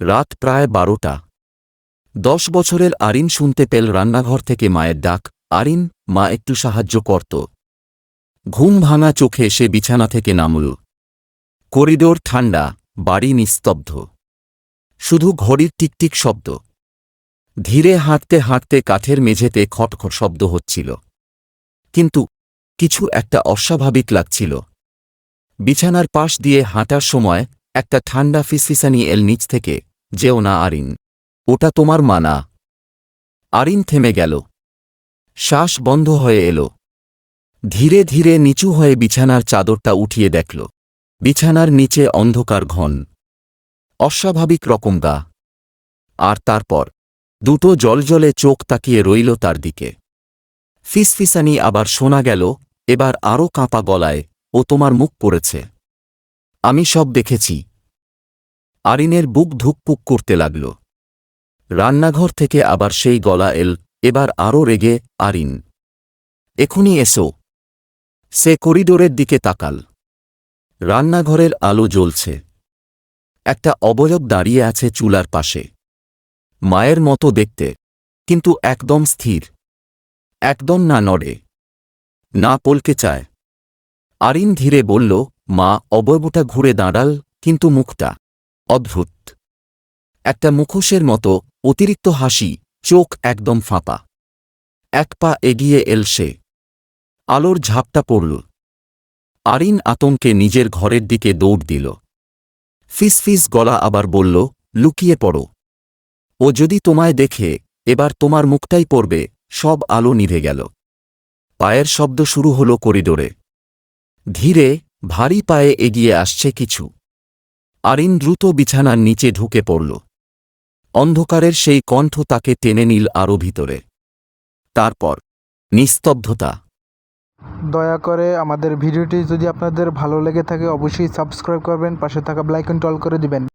রাত প্রায় বারোটা। দশ বছরের আরিন শুনতে পেল রান্নাঘর থেকে মায়ের ডাক। আরিন, মা একটু সাহায্য করত। ঘুম ভাঙা চোখে সে বিছানা থেকে নামল। করিডোর ঠান্ডা, বাড়ি নিস্তব্ধ। শুধু ঘড়ির টিকটিক শব্দ। ধীরে হাঁটতে হাঁটতে কাঠের মেঝেতে খটখট শব্দ হচ্ছিল। কিন্তু কিছু একটা অস্বাভাবিক লাগছিল। বিছানার পাশ দিয়ে হাঁটার সময় একটা ঠান্ডা ফিসফিসানি এল নিচ থেকে। যেও না আরিন। ওটা তোমার মানা। আরিন থেমে গেল। শ্বাস বন্ধ হয়ে এলো। ধীরে ধীরে নিচু হয়ে বিছানার চাদরটা উঠিয়ে দেখল। বিছানার নিচে অন্ধকার ঘন। অস্বাভাবিক রকম গা। আর তারপর দুটো জলজলে চোখ তাকিয়ে রইল তার দিকে। ফিসফিসানি আবার শোনা গেল, এবার আরও কাঁপা গলায়, ও তোমার মুখ পড়েছে। আমি সব দেখেছি। আরিনের বুক ধুকপুক করতে লাগল। রান্নাঘর থেকে আবার সেই গলা এল, এবার আরও রেগে, আরিন। এখনই এসো। সে করিডোরের দিকে তাকাল। রান্নাঘরের আলো জ্বলছে। একটা অবয়ব দাঁড়িয়ে আছে চুলার পাশে। মায়ের মতো দেখতে, কিন্তু একদম স্থির। একদম না নড়ে। না পলকে চায়। আরিন ধীরে বলল, মা, অবয়বটা ঘুরে দাঁড়াল, কিন্তু মুখটা। অদ্ভুত। একটা মুখোশের মতো অতিরিক্ত হাসি, চোখ একদম ফাঁপা। এক পা এগিয়ে এল সে আলোর ঝাপটা পড়ল। আরিন আতঙ্কে নিজের ঘরের দিকে দৌড় দিল। ফিসফিস গলা আবার বলল, লুকিয়ে পড়ো। ও যদি তোমায় দেখে, এবার তোমার মুখটাই পড়বে, সব আলো নিভে গেল। পায়ের শব্দ শুরু হল করিডোরে। ধীরে, ভারী পায়ে এগিয়ে আসছে কিছু। আরিন দ্রুত বিছানার নিচে ঢুকে পড়ল। অন্ধকারের সেই কণ্ঠ তাকে টেনে নিল আরও ভিতরে। তারপর, নিস্তব্ধতা। দয়া করে আমাদের ভিডিওটি যদি আপনাদের ভালো লেগে থাকে, অবশ্যই সাবস্ক্রাইব করবেন, পাশে থাকা ব্লাইকন টল করে দিবেন।